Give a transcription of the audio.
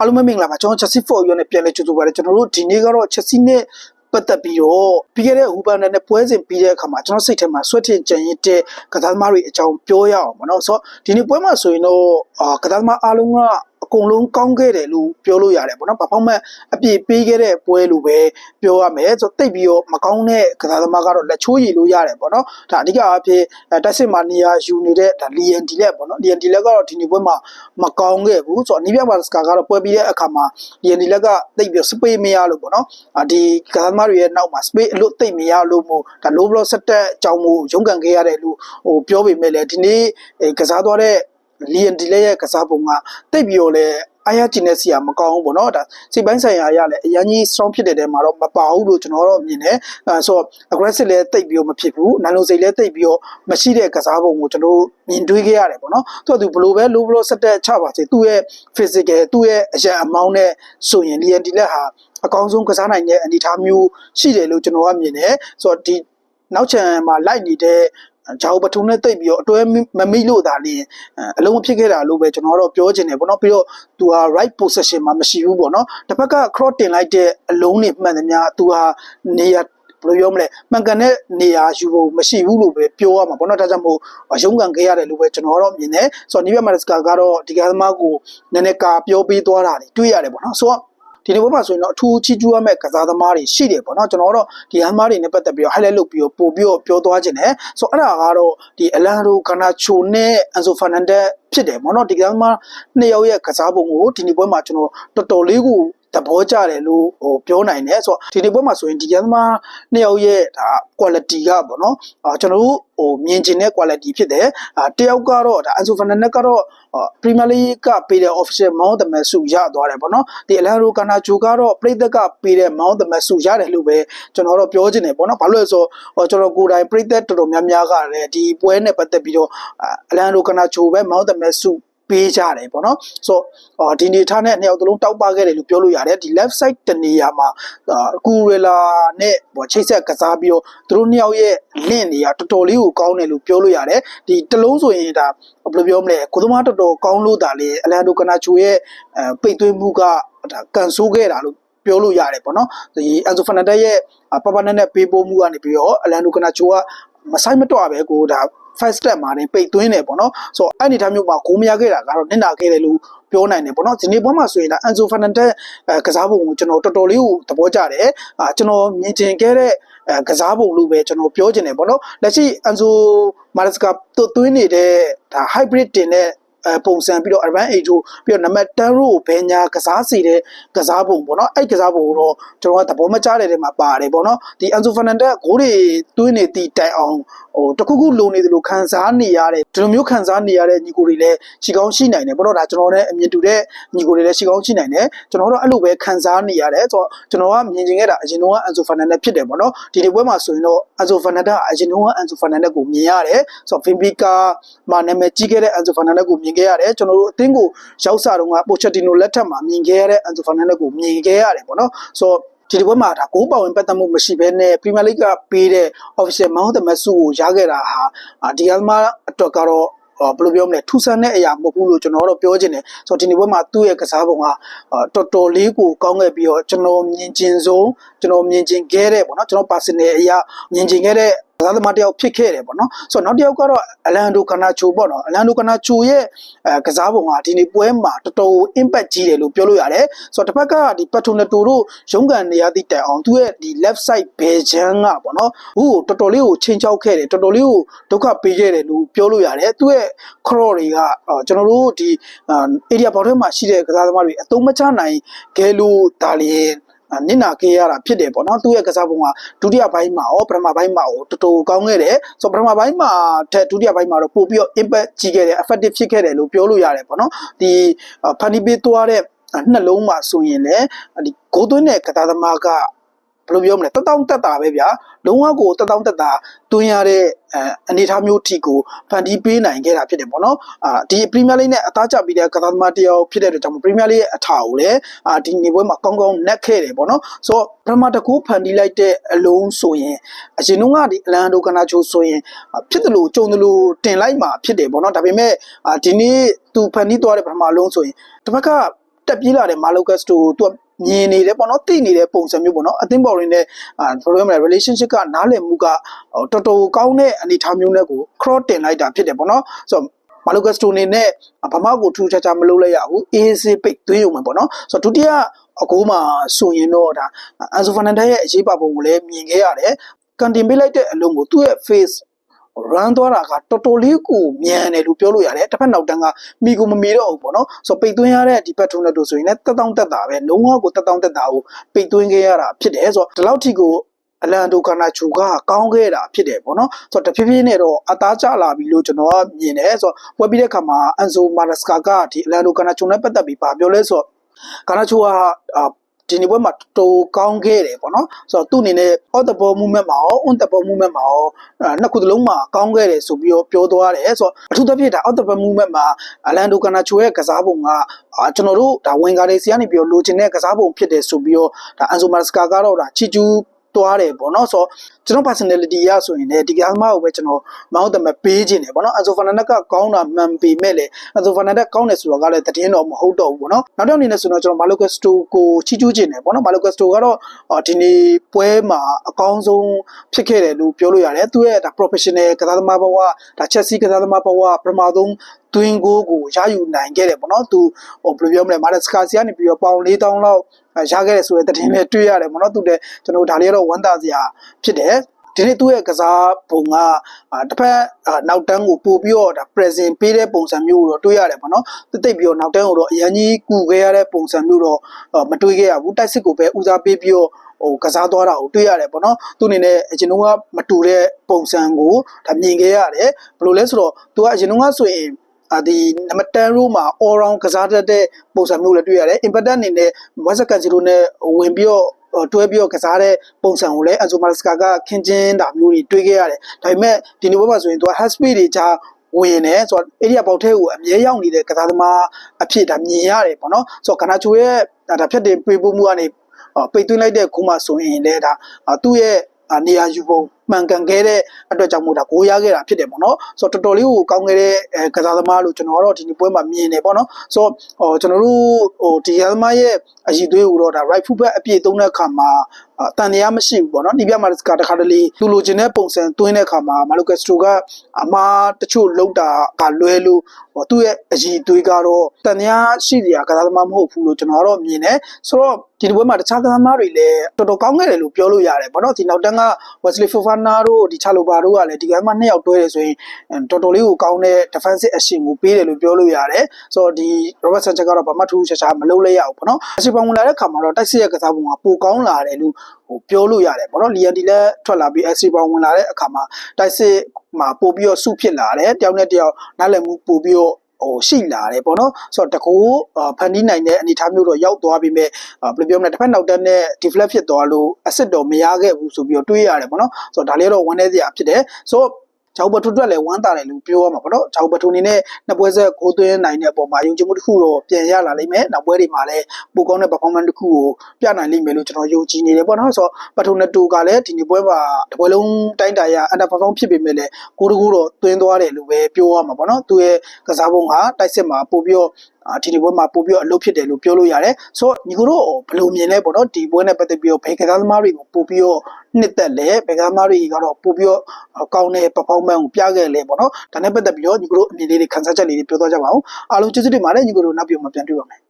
အားလုံးပဲမင်္ဂလာပါကျွန်တော် Chelsea for you နဲ့ပြန်လဲကြိုဆိုပါရစေကျွန်တော်တို့ဒီနေ့ကတော့ Chelsea နဲ့ပတ်သက်ပြီးတော့ပြီးခဲ့တဲ့ဟူပန်နဲ့ပွဲစဉ်ပြီးတဲ့အခါမှာကျွန်တော်စိတ်ထဲမှာဆွတ်ထင်ကြံရစ်တဲ့ကစားသမားတွေအကြောင်းပြောရအောင်ပေါ့နော်ဆိုတော့ဒီနေ့ပွဲမှာဆိုရင်တော့အာကစားသမားအားလုံးက အကုန်လုံးကောင်းခဲ့တယ်လို့ပြောလို့ရတယ်ပေါ့နော်။ဘာဖောက်မဲ့အပြည့်ပေးခဲ့တဲ့ပွဲလို့ပဲပြောရမယ်။ဆိုတော့တိတ်ပြီးတော့မကောင်းတဲ့ကစားသမားကတော့လက်ချိုးရည်လို့ရတယ်ပေါ့နော်။ဒါအဓိကအဖြစ်တက်စစ်မာနီယာယူနေတဲ့ဒါလီယန်ဒီလက်ပေါ့နော်။လီယန်ဒီလက်ကတော့ဒီနေ့ပွဲမှာမကောင်းခဲ့ဘူး။ဆိုတော့အနီးပြပါစကာကတော့ပွဲပြီးတဲ့အခါမှာလီယန်ဒီလက်ကတိတ်ပြီးစပေးမရလို့ပေါ့နော်။အာဒီကစားသမားတွေရဲ့နောက်မှာစပေးအလို့တိတ်မရလို့မို့ဒါလိုဘလော့ဆက်တက်အကြောင်းမို့ရုန်းကန်ခဲ့ရတယ်လို့ဟိုပြောပေမဲ့လည်းဒီနေ့ကစားသွားတဲ့ လီယန်ဒီလက်ရဲ့ကစားပုံကတိတ်ပြီးတော့လဲအားရကျင်တဲ့စီယာမကောင်းဘူးပေါ့နော်ဒါစိတ်ပိုင်းဆိုင်ရာရလဲအရင်ကြီး strong ဖြစ်တဲ့တဲမှာတော့မပါဘူးလို့ကျွန်တော်တော့မြင်တယ်အဲဆိုတော့ aggressive လဲတိတ်ပြီးတော့မဖြစ်ဘူးနိုင်လုံးစိတ်လဲတိတ်ပြီးတော့မရှိတဲ့ကစားပုံကိုကျွန်တော်မြင်တွေ့ခဲ့ရတယ်ပေါ့နော်သူကသူဘလို့ပဲ low blow ဆက်တဲ့ချပါစေသူ့ရဲ့ physical သူ့ရဲ့အရာအမောင်းနဲ့ဆိုရင်လီယန်ဒီလက်ဟာအကောင်းဆုံးကစားနိုင်တဲ့အနေအထားမျိုးရှိတယ်လို့ကျွန်တော်ကမြင်တယ်ဆိုတော့ဒီနောက်ချန်မှာလိုက်နေတဲ့ ဂျာဝပထုံနဲ့တိတ်ပြီးတော့အတွဲမမိလို့သာလျင်အလုံးမဖြစ်ခဲ့တာလို့ပဲကျွန်တော်တော့ပြောချင်တယ်ပေါ့နော်ပြီးတော့သူဟာ right position မှာမရှိဘူးပေါ့နော်တစ်ဖက်က cross တင်လိုက်တဲ့အလုံးတွေမှန်သမျှသူဟာနေရာဘယ်လိုပြောမလဲမှန်ကန်တဲ့နေရာယူဖို့မရှိဘူးလို့ပဲပြောရမှာပေါ့နော်ဒါကြောင့်မို့ရုံးကန်ခဲ့ရတယ်လို့ပဲကျွန်တော်တော့မြင်တယ်ဆိုတော့နီးပြမတ်စကာကတော့ဒီကသမားကိုနည်းနည်းကာပြောပေးသွားတာတွေ့ရတယ်ပေါ့နော်ဆိုတော့ ဒီနေ့ဘက်မှာဆိုရင်တော့အထူးချီးကျူးရမယ့်ကစားသမားတွေရှိတယ်ပေါ့နော်ကျွန်တော်တို့ဒီဟမ်းမားတွေနဲ့ပတ်သက်ပြီးတော့ highlight လုပ်ပြီးတော့ပို့ပြီးတော့ပြောသွားခြင်းတယ်ဆိုတော့အဲ့ဒါကတော့ဒီအလန်ရိုကာနာချိုနဲ့အန်ဆိုဖာနန်ဒက်ဖြစ်တယ်ပေါ့နော်ဒီကစားသမားနှစ်ယောက်ရဲ့ကစားပုံကိုဒီနေ့ပွဲမှာကျွန်တော်တော်တော်လေးကို သဘောကျတယ်လို့ဟိုပြောနိုင်တယ်ဆိုတော့ဒီနေ့ပွဲမှာဆိုရင်ဒီကသမားနှစ်ယောက်ရဲ့ဒါ quality ကပေါ့နော်အာကျွန်တော်တို့ဟိုမြင်ကျင်တဲ့ quality ဖြစ်တယ်အာတယောက်ကတော့ဒါအန်ဆိုဖာနန်ဒက်ကတော့ Premier League ကပေးတဲ့ official mount the match ရသွားတယ်ပေါ့နော်ဒီအလန်ရိုကာနာချိုကတော့ပြည်သက်ကပေးတဲ့ mount the match ရတယ်လို့ပဲကျွန်တော်တို့ပြောချင်တယ်ပေါ့နော်ဘာလို့လဲဆိုတော့ကျွန်တော်ကိုယ်တိုင်ပြည်သက်တော်တော်များများကလည်းဒီပွဲနဲ့ပတ်သက်ပြီးတော့အလန်ရိုကာနာချိုပဲ mount the match ပေးကြတယ်ပေါ့နော်ဆိုတော့ဒီနေထားနဲ့နှစ်ယောက်သလုံးတောက်ပခဲ့တယ်လို့ပြောလို့ရတယ်ဒီ left side တနေရာမှာကူရလာနဲ့ပေါ့ချိတ်ဆက်ကစားပြီးတော့သူတို့နှစ်ယောက်ရဲ့ link တွေကတော်တော်လေးကိုကောင်းတယ်လို့ပြောလို့ရတယ်ဒီတလုံးဆိုရင်ဒါဘယ်လိုပြောမလဲကိုသမားတော်တော်ကောင်းလို့ဒါလေအလန်ဒိုကနာချိုရဲ့ပိတ်သွင်းမှုကဒါကန်ဆိုးခဲ့တာလို့ပြောလို့ရတယ်ပေါ့နော်ဒီအန်ဆိုဖာနန်ဒက်ရဲ့ပပနဲ့နဲ့ပေးပို့မှုကနေပြီးတော့အလန်ဒိုကနာချိုက မဆိုင်မတော့ပဲကိုဒါ five step မှာနေပိတ်သွင်းတယ်ပေါ့နော်ဆိုတော့အဲ့ဒီထားမျိုးမှာကိုမရခဲ့တာကတော့နင့်နာခဲ့တယ်လို့ပြောနိုင်တယ်ပေါ့နော်ဒီနေ့ပွဲမှာဆိုရင်ဒါအန်ဆိုဖာနန်ဒက်ကစားပုံကိုကျွန်တော်တော်တော်လေးကိုသဘောကျတယ်အာကျွန်တော်မြင်ကျင်ခဲ့တဲ့ကစားပုံလို့ပဲကျွန်တော်ပြောချင်တယ်ပေါ့နော်လက်ရှိအန်ဆိုမာရက်စကသွင်းနေတဲ့ဒါ hybrid တင်တဲ့အဲ ပုံစံပြီးတော့ advance age တို့ပြီးတော့နံပါတ်10ကိုဘယ်ညာကစားစီတဲ့ကစားပုံပေါ့နော်အဲ့ကစားပုံကိုတော့ကျွန်တော်ကသဘောမကျတဲ့ထဲမှာပါတယ်ပေါ့နော်ဒီ Enzo Fernandez ဂိုးတွေတွင်းနေတီတိုင်အောင်ဟိုတခုခုလုံနေတယ်လို့ခံစားနေရတဲ့ဒီလိုမျိုးခံစားနေရတဲ့ညီကိုတွေလည်းရှိကောင်းရှိနိုင်တယ်ပေါ့နော်ဒါကျွန်တော်နဲ့အမြင်တူတဲ့ညီကိုတွေလည်းရှိကောင်းရှိနိုင်တယ်ကျွန်တော်တို့အဲ့လိုပဲခံစားနေရတယ်ဆိုတော့ကျွန်တော်ကမြင်ကျင်ခဲ့တာအရင်တော့ Enzo Fernandez ဖြစ်တယ်ပေါ့နော်ဒီဒီပွဲမှာဆိုရင်တော့ Enzo Fernandez အရင်တော့ Enzo Fernandez ကိုမြင်ရတယ်ဆိုတော့ Benfica မှာနာမည်ကြီးခဲ့တဲ့ Enzo Fernandez ကိုမြင်ခဲ့ရတယ်ကျွန်တော်တို့အသင်းကိုရောက်စားတော့က Pochettino လက်ထက်မှာမြင်ခဲ့ရတဲ့ Enzo Fernandez ကိုမြင်ခဲ့ရတယ်ပေါ့နော်ဆိုတော့ဒီဒီပွဲမှာဒါကိုးပါဝင်ပတ်သက်မှုမရှိဘဲနဲ့ Premier League ကပေးတဲ့ official mount the match ကိုရခဲ့တာဟာဒီကမှအတွက်ကတော့ဘယ်လိုပြောမလဲထူဆန်းတဲ့အရာမဟုတ်ဘူးလို့ကျွန်တော်တို့ပြောချင်တယ်ဆိုတော့ဒီနေ့ပွဲမှာသူ့ရဲ့ကစားပုံကတော်တော်လေးကိုကောင်းခဲ့ပြီးတော့ကျွန်တော်မြင်ကျင်ဆုံးကျွန်တော်မြင်ကျင်ခဲ့တဲ့ပေါ့နော်ကျွန်တော် personal အရာမြင်ကျင်ခဲ့တဲ့က စားသမားတယောက်ဖြစ်ခဲ့တယ်ပေါ့နော်ဆိုတော့နောက်တစ်ယောက်ကတော့အလန်ဒိုကနာချိုပေါ့နော်အလန်ဒိုကနာချိုရဲ့အဲကစားပုံကဒီနေ့ပွဲမှာတော်တော် impact ကြီးတယ်လို့ပြောလို့ရတယ်ဆိုတော့တစ်ဖက်ကဒီပတ်ထိုနတိုတို့ရုံးကန်နေရသည့်တိုင်အောင်သူရဲ့ဒီ left side ဘယ်ချမ်းကပေါ့နော်ဟိုတော်တော်လေးကိုချင်းချောက်ခဲ့တယ်တော်တော်လေးကိုဒုက္ခပေးခဲ့တယ်လို့ပြောလို့ရတယ်သူရဲ့ cross တွေကကျွန်တော်တို့ဒီ area ဘော်ထဲမှာရှိတဲ့ကစားသမားတွေအသုံးမချနိုင်ခဲ့လို့ဒါလျင် နစ်နာခဲ့ရတာဖြစ်တယ်ပေါ့နော်သူ့ရဲ့ကစားပုံကဒုတိယပိုင်းမှာရောပထမပိုင်းမှာရောတော်တော်ကောင်းခဲ့တယ်ဆိုတော့ပထမပိုင်းမှာထက်ဒုတိယပိုင်းမှာတော့ပို့ပြီးတော့ impact ကြီးခဲ့တယ် effective ဖြစ်ခဲ့တယ်လို့ပြောလို့ရတယ်ပေါ့နော်ဒီဖန်ဒီပေးသွားတဲ့နှလုံးမှာဆိုရင်လည်းဒီဂိုးသွင်းတဲ့ကစားသမားက ဘယ်လိုပြောမလဲတတောင်းတက်တာပဲဗျာလုံးဝကိုတတောင်းတက်တာတွင်းရတဲ့အဲအနေထားမျိုးထိကိုဖန်တီးပေးနိုင်ခဲ့တာဖြစ်တယ်ပေါ့နော်အာဒီပရီးမီယာလိနဲ့အသားကျပြီးတဲ့ကစားသမားတယောက်ဖြစ်တဲ့အတွက်ကြောင့်ပရီးမီယာလိရဲ့အထာကိုလည်းအာဒီနေပွဲမှာကောင်းကောင်းနက်ခဲ့တယ်ပေါ့နော်ဆိုတော့ပထမတကူဖန်တီးလိုက်တဲ့အလုံးဆိုရင်အရင်တော့ကဒီအလန်ဒိုကနာချိုဆိုရင်ဖြစ်တယ်လို့ကြုံတယ်လို့တင်လိုက်မှာဖြစ်တယ်ပေါ့နော်ဒါပေမဲ့အာဒီနေ့သူဖန်တီးသွားတဲ့ပထမအလုံးဆိုရင်တစ်ဖက်ကတတက်ပြေးလာတဲ့မာလိုကတ်စတိုကိုသူက မြင်နေတယ်ပေါ့နော်သိနေတဲ့ပုံစံမျိုးပေါ့နော်အသင်းပေါ်ရင်းနဲ့အာဘယ်လိုလဲ relationship ကနားလည်မှုကဟိုတော်တော်ကောင်းတဲ့အနေအထားမျိုးနဲ့ကို cross တင်လိုက်တာဖြစ်တယ်ပေါ့နော်ဆိုတော့မာလိုကတ်စတိုနေနဲ့ဘာမှကိုထူးခြားခြားမလုပ်လိုက်ရဘူးအေးဆေးပိတ်သွင်းရုံပဲပေါ့နော်ဆိုတော့ဒုတိယအကူမှာဆိုရင်တော့ဒါအန်ဆိုဖာနန်ဒက်ရဲ့အရေးပါပုံကိုလည်းမြင်ခဲ့ရတယ်ကန်တင်ပေးလိုက်တဲ့အလုံးကိုသူ့ရဲ့ face run သွားတာကတော်တော်လေးကိုမြန်တယ်လို့ပြောလို့ရတယ်တစ်ဖက်နောက်တန်းကမိကိုမမီတော့ဘူးပေါ့နော်ဆိုတော့ပိတ်သွင်းရတဲ့ဒီဘက်ထုံးတဲ့တို့ဆိုရင်လည်းတက်တောင့်တက်တာပဲလုံးဝကိုတက်တောင့်တက်တာကိုပိတ်သွင်းခဲ့ရတာဖြစ်တယ်ဆိုတော့ဒီလောက်ထိကိုအလန်ဒိုကာနာချူကကောင်းခဲ့တာဖြစ်တယ်ပေါ့နော်ဆိုတော့တဖြည်းဖြည်းနဲ့တော့အသားကျလာပြီလို့ကျွန်တော်ကမြင်တယ်ဆိုတော့ဝက်ပြီးတဲ့ခါမှာအန်ဆိုမာရစကာကဒီအလန်ဒိုကာနာချူနဲ့ပတ်သက်ပြီးဗာပြောလဲဆိုတော့ကာနာချူကအာ ဒီနေ့ပွဲမှာတော်ကောင်းခဲ့တယ်ပေါ့နော်ဆိုတော့သူ့အနေနဲ့ off the ball movement မှာရော on the ball movement မှာရောအဲ့နှစ်ခုသလုံးမှာကောင်းခဲ့တယ်ဆိုပြီးတော့ပြောသွားတယ်ဆိုတော့အထူးသဖြင့်ဒါ off the ball movement မှာအလန်ဒိုကာနာချိုရဲ့ကစားပုံကအာကျွန်တော်တို့ဒါဝင်ကားလေးစီကနေပြီးတော့လိုချင်တဲ့ကစားပုံဖြစ်တယ်ဆိုပြီးတော့ဒါအန်ဆိုမာစကာကတော့ဒါချီကျူး သွားတယ်ပေါ့နော်ဆိုတော့ကျွန်တော် personality ရဆိုရင်လည်းဒီကစားမကိုပဲကျွန်တော်မောင်းတယ်မဲ့ပေးခြင်းတယ်ပေါ့နော်အန်ဆိုဖာနန်ဒက်ကကောင်းတာမှန်ပေမဲ့လေအန်ဆိုဖာနန်ဒက်ကောင်းတယ်ဆိုတော့ကလည်းတည်င်းတော့မဟုတ်တော့ဘူးပေါ့နော်နောက်တစ်အနေနဲ့ဆိုတော့ကျွန်တော်မာလိုကက်စတိုကိုချီးကျူးခြင်းတယ်ပေါ့နော်မာလိုကက်စတိုကတော့ဒီနေ့ပွဲမှာအကောင်းဆုံးဖြစ်ခဲ့တယ်လို့ပြောလို့ရတယ်သူရဲ့ဒါ professional ကစားသမားဘဝဒါ Chelsea ကစားသမားဘဝပထမဆုံး တွင်းကိုကိုရယူနိုင်ခဲ့တယ်ပေါ့နော်သူဟိုဘယ်လိုပြောမလဲမာဒက်စကာစီကနေပြီးတော့ပေါင်4000လောက်ရခဲ့တယ်ဆိုတဲ့တင်နဲ့တွေ့ရတယ်ပေါ့နော်သူလည်းကျွန်တော်ဒါလေးကတော့ဝမ်းသာစရာဖြစ်တယ်ဒီနေ့သူ့ရဲ့ကစားပုံကတစ်ဖက်နောက်တန်းကိုပို့ပြီးတော့ဒါ present ပေးတဲ့ပုံစံမျိုးကိုတော့တွေ့ရတယ်ပေါ့နော်တိတ်တိတ်ပြီးတော့နောက်တန်းကိုတော့အရင်ကြီးကူခဲ့ရတဲ့ပုံစံမျိုးတော့မတွေ့ခဲ့ရဘူးတိုက်စစ်ကိုပဲဦးစားပေးပြီးတော့ဟိုကစားသွားတာကိုတွေ့ရတယ်ပေါ့နော်သူအနေနဲ့အရင်ကမတူတဲ့ပုံစံကိုဒါမြင်ခဲ့ရတယ်ဘယ်လိုလဲဆိုတော့သူကအရင်ကဆိုရင်အာ ဒီနံပါတ်10 row မှာ all round ကစားတတ်တဲ့ပုံစံမျိုးလည်းတွေ့ရတယ် impact အနေနဲ့ West Can Zero နဲ့ဝင်ပြီးတော့တွဲပြီးတော့ကစားတဲ့ပုံစံကိုလည်းအဇိုမာစကာကခင်းချင်းတာမျိုးတွေတွေ့ခဲ့ရတယ်ဒါပေမဲ့ဒီနေ့ဘက်မှာဆိုရင်သူက high speed တွေကြာဝင်နေဆိုတော့ area ပေါက်ထဲကိုအမြဲရောက်နေတဲ့ကစားသမားအဖြစ်ဒါမြင်ရတယ်ပေါ့နော်ဆိုတော့ကနာချိုရဲ့ဒါဖြတ်တင်ပေးဖို့မှုကနေပိတ်သွင်းလိုက်တဲ့ခုမှဆိုရင်လည်းဒါသူ့ရဲ့နေရာယူပုံ မှန်ကန်ခဲ့တဲ့အတွက်ကြောင့်မို့ဒါကိုရခဲ့တာဖြစ်တယ်ပေါ့နော်ဆိုတော့တော်တော်လေးကိုကောင်းခဲ့တဲ့အဲကစားသမားလို့ကျွန်တော်ကတော့ဒီနေ့ပွဲမှာမြင်တယ်ပေါ့နော်ဆိုတော့ဟိုကျွန်တော်တို့ဟိုဒီကစားသမားရဲ့အည်သွေးကိုတော့ဒါ right foot back အပြည့်သုံးတဲ့အခါမှာတန်တရားမရှိဘူးပေါ့နော်ဒီပြမှာကတခါတလေသူလိုချင်တဲ့ပုံစံသွင်းတဲ့အခါမှာမာလိုကက်စထရိုကအမားတချို့လောက်တာကလွဲလို့ဟိုသူ့ရဲ့အည်သွေးကတော့တန်တရားရှိစရာကစားသမားမဟုတ်ဘူးလို့ကျွန်တော်ကတော့မြင်တယ်ဆိုတော့ဒီပွဲမှာတခြားကစားသမားတွေလည်းတော်တော်ကောင်းခဲ့တယ်လို့ပြောလို့ရတယ်ပေါ့နော်ဒီနောက်တန်းက Wesley Fofana တို့ဒီချာလိုဘာတို့ကလည်းဒီကမှနှစ်ယောက်တွဲတယ်ဆိုရင်တော်တော်လေးကိုကောင်းတဲ့ defensive action ကိုပေးတယ်လို့ပြောလို့ရတယ်ဆိုတော့ဒီ Robert Sanchez ကတော့ဘာမှထူးခြားခြားမလုပ်လဲရဘူးပေါ့နော်အစီပန်ဝင်လာတဲ့ခါမှာတော့တိုက်စစ်ရဲ့ကစားပုံကပိုကောင်းလာတယ်လို့ဟိုပြောလို့ရတယ်ပေါ့နော်လီယန်ဒီလည်းထွက်လာပြီးအစီပန်ဝင်လာတဲ့အခါမှာတိုက်စစ်မှာပို့ပြီးတော့စုဖြစ်လာတယ်တယောက်နဲ့တယောက်နားလည်မှုပို့ပြီးတော့ ဟိုရှိလာတယ်ပေါ့နော်ဆိုတော့တကူဖန်တီးနိုင်တဲ့အနေအထားမျိုးတော့ရောက်သွားပြီမဲ့ဘယ်လိုပြောမလဲတစ်ဖက်နောက်တက်နဲ့ deflect ဖြစ်သွားလို့ asset တော့မရခဲ့ဘူးဆိုပြီးတော့တွေးရတယ်ပေါ့နော်ဆိုတော့ဒါလေးတော့ဝန်းနေစရာဖြစ်တယ်ဆိုတော့ ဂျောက်ဘထုအတွက်လည်းဝမ်းသာတယ်လို့ပြောရမှာပေါ့နော်ဂျောက်ဘထုအနေနဲ့နှစ်ပွဲဆက်ကိုသွင်းနိုင်တဲ့အပေါ်မှာယုံကြည်မှုတစ်ခုတော့ပြန်ရလာလိမ့်မယ်နောက်ပွဲတွေမှာလည်းပိုကောင်းတဲ့ performance တစ်ခုကိုပြနိုင်လိမ့်မယ်လို့ကျွန်တော်ယုံကြည်နေတယ်ပေါ့နော်ဆိုတော့ဘထုနဲ့တူကလည်းဒီနေ့ပွဲမှာတပွဲလုံးတိုင်းတာရ under perform ဖြစ်ပေမဲ့လည်းကိုတကူတော့သွင်းသွားတယ်လို့ပဲပြောရမှာပေါ့နော်သူရဲ့ကစားပုံကတိုက်စစ်မှာပို့ပြီးတော့ ဒီဒီပွဲမှာပို့ပြီးတော့အလုပ်ဖြစ်တယ်လို့ပြောလို့ရတယ်ဆိုတော့ညီကိုတို့ဘယ်လိုမြင်လဲပေါ့နော်ဒီပွဲနဲ့ပတ်သက်ပြီးတော့ဘယ်ကစားသမားတွေကိုပို့ပြီးတော့နှစ်သက်လဲဘယ်ကစားသမားတွေကတော့ပို့ပြီးတော့ကောင်းတဲ့ performance ကိုပြခဲ့လဲပေါ့နော်ဒါနဲ့ပတ်သက်ပြီးတော့ညီကိုတို့အမြင်လေးတွေခန်းစားချက်လေးတွေပြောသွားကြပါဦးအားလုံးကျေးဇူးတင်ပါတယ်ညီကိုတို့နောက်ပြီးမှပြန်တွေ့ပါမယ်